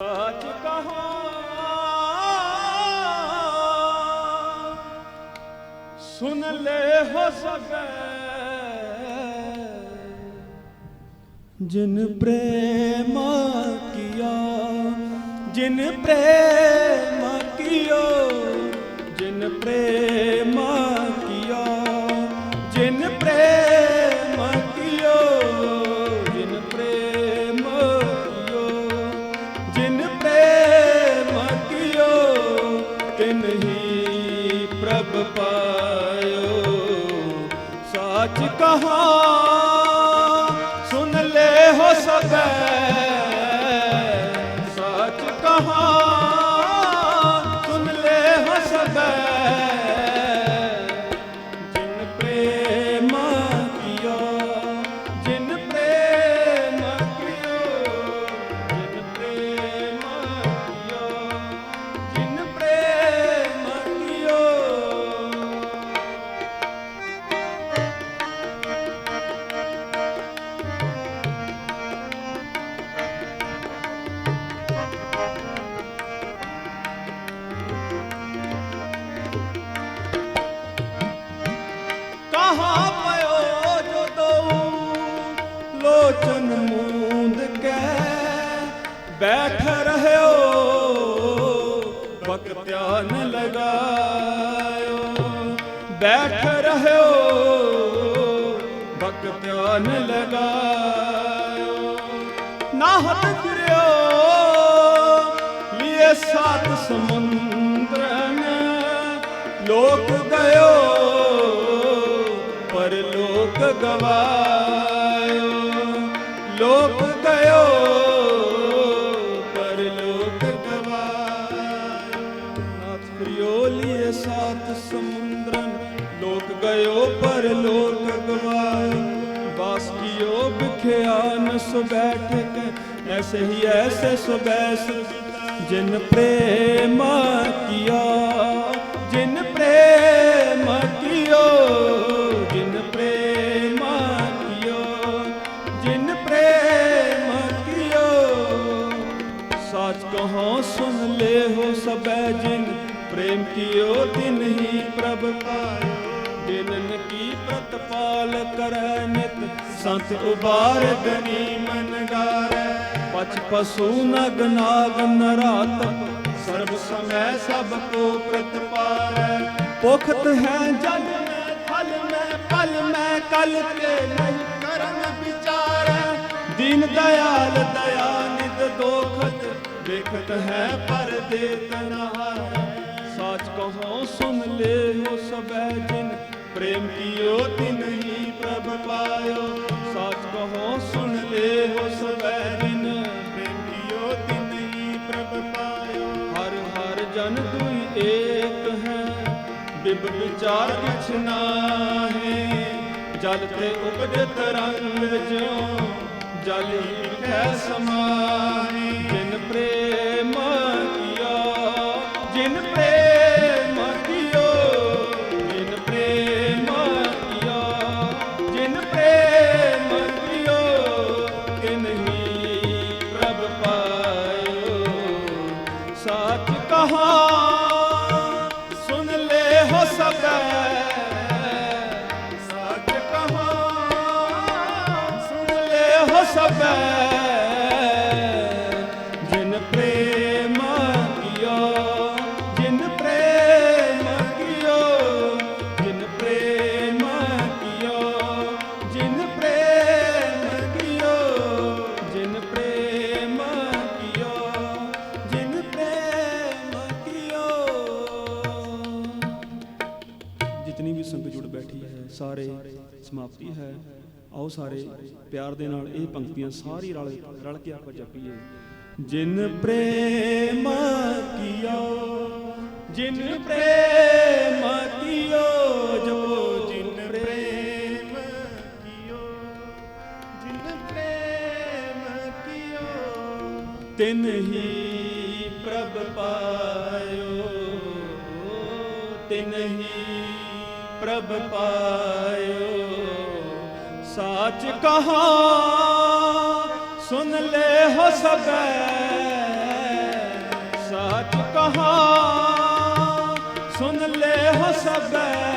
ਸੱਚ ਕਹਾਂ। ਸੁਨ ਲੈ ਹੋ ਸਕੇ ਜਿਨ ਪ੍ਰੇਮ ਕੀਆ ਜਿਨ ਪ੍ਰੇਮ ਕੀਓ ਜਿਨ ਪ੍ਰੇਮ ਕਹਾ ਸੁਨ ਲੈ ਹੋ ਸਕੇ ਬਕ ਲਗਾਇਓ। ਬੈਠ ਰਹਿਓ ਬਕ ਧਿਆਨ ਲਗਾਇਓ। ਨਾਹਤ ਫਿਰਿਓ ਲਿਏ ਸਾਤ ਸਮੁੰਦਰਨ। ਲੋਕ ਗਇਓ, ਪਰ ਲੋਕ ਗਵਾਇਓ। ਸਮੁੰਦਰਨ। ਲੋਕ ਗਇਓ ਪਰ ਲੋਕ ਗਵਾਇਓ ਬਾਸ ਕੀਓ ਬਿਖਿਆ ਸੋ ਬੈਠ ਐਸੇ ਹੀ ਐਸੇ ਸੋ ਬੈਸ। ਜਿਨ ਪ੍ਰੇਮ ਕੀਆ, ਜਿਨ ਪ੍ਰੇਮ ਕੀਓ, ਜਿਨ ਪ੍ਰੇਮ ਕੀਓ, ਜਿਨ ਪ੍ਰੇਮ ਕੀਓ। ਸਾਚ ਕਹੋ ਸੁਨ ਲੈ ਹੋ ਸਬੈ ਜਿਨ ਪ੍ਰੇਮ ਕੀਓ ਤਿਨ ਹੀ ਪ੍ਰਭ ਪਾਇਓ ਦਿਨਨ ਕੀ ਪ੍ਰਤਪਾਲ ਕਰੈ ਨਿਤ ਸੰਤ ਉਬਾਰ ਗਨੀ ਮਨ ਗਾਰੈ ਪਛ ਪਸੂ ਨਗ ਨਾਗ ਨਰਾਤ ਸਰਬ ਸਮੈ ਸਭ ਕੋ ਪ੍ਰਤਪਾਰੈ ਪੁਖਤ ਹੈ ਜਲ ਮੈਂ ਫਲ ਮੈਂ ਪਲ ਮੈਂ ਕਲ ਤੇ ਨਹੀਂ ਕਰਮ ਵਿਚਾਰੈ ਦੀਨ ਦਇਆਲ ਦਇਆ ਨਿਤ ਦੋਖਤ ਦੇਖਤ ਹੈ ਪਰ ਦੇਤ ਨਹਾਰੈ ਸਾਚ ਕਹੋ ਸੁਨ ਲੈ ਹੋ ਸਬੈ ਜਿਨ, ਪ੍ਰੇਮ ਕੀਓ ਤਿਨ ਹੀ ਪ੍ਰਭ ਪਾਇਓ। ਸਾਚ ਕਹੋ ਸੁਨ ਲੈ ਹੋ ਸਬੈ ਜਿਨ, ਪ੍ਰੇਮ ਕੀਓ ਤਿਨ ਹੀ ਪ੍ਰਭ ਪਾਇਓ। ਹਰ ਹਰ ਜਨ ਦੁਈ ਏਕ ਹੈ, ਬਿਬ ਵਿਚਾਰ ਕਿਛ ਨਾਹੀ। ਜਲ ਤੇ ਉਪਜ ਤਰੰਗ ਜਿਉ, ਜਲ ਹੀ ਕੈ ਸਮਾਹੀ। ਜਿਨ ਪ੍ਰੇਮ ਕੀਆ, ਜਿਨ ਪ੍ਰੇਮ ਲੈ ਹੋ ਜਿਤਨੀ ਵੀ ਸੰਗਤ ਜੁੜ ਬੈਠੀ ਹੈ, ਸਾਰੇ ਸਮਾਪਤੀ ਹੈ। ਆਓ ਸਾਰੇ ਪਿਆਰ ਦੇ ਨਾਲ ਇਹ ਪੰਕਤੀਆਂ ਸਾਰੀ ਰਲ ਰਲ ਕੇ ਆਪਾਂ ਜਪੀਏ। ਜਿਨ ਪ੍ਰੇਮ ਕੀਓ, ਜਿਨ ਪ੍ਰੇਮ ਕੀਓ, ਜਪੋ ਜਿਨ ਪ੍ਰੇਮ ਕੀਓ, ਜਿਨ ਪ੍ਰੇਮ ਕੀਓ, ਤਿਨ ਹੀ ਪ੍ਰਭ ਪਾਇਓ, ਤਿਨ ਹੀ ਪ੍ਰਭ ਪਾਇਓ। ਸਾਚ ਕਹਾ ਸੁਣ ਲੈ ਹੋ ਸਬੈ ਸਾਚ ਕਹਾ ਸੁਣ ਲੈ ਹੋ ਸਬੈ